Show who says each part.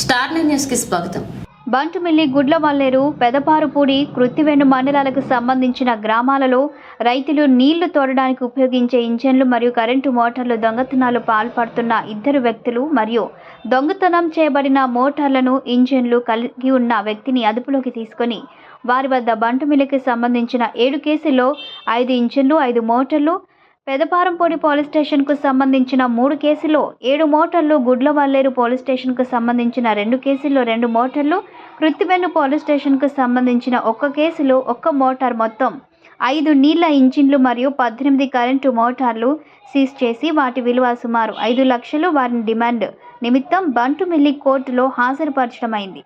Speaker 1: Star nine న్యూస్కి స్వాగతం.
Speaker 2: బంటుమిల్లి గుడ్లవల్లేరు పెదపారుపూడి కృత్తివెన్ను మండలాలకు సంబంధించిన గ్రామాలలో రైతులు నీళ్ళు తోడడానికి ఉపయోగించే ఇంజన్లు మరియు కరెంటు మోటార్లు దొంగతనాలు పాల్పడుతున్న ఇద్దరు వ్యక్తులు మరియు దొంగతనం చేయబడిన మోటార్లను ఇంజన్లు కలిగి ఉన్న వ్యక్తిని అదుపులోకి తీసుకొని వారి వద్ద బంటుమిల్లికి సంబంధించిన ఏడు కేసుల్లో ఐదు ఇంజన్లు ఐదు మోటార్లు పెదపారంపూడి పోలీస్ స్టేషన్కు సంబంధించిన మూడు కేసుల్లో ఏడు మోటార్లు గుడ్లవల్లేరు పోలీస్ స్టేషన్కు సంబంధించిన రెండు కేసుల్లో రెండు మోటార్లు కృత్తిబెన్ను పోలీస్ స్టేషన్కు సంబంధించిన ఒక్క కేసులో ఒక్క మోటార్ మొత్తం ఐదు నీళ్ళ ఇంజిన్లు మరియు పద్దెనిమిది కరెంటు మోటార్లు సీజ్ చేసి వాటి విలువ సుమారు ఐదు లక్షలు వారిని డిమాండ్ నిమిత్తం బంటుమిల్లి కోర్టులో హాజరుపరచడమైంది.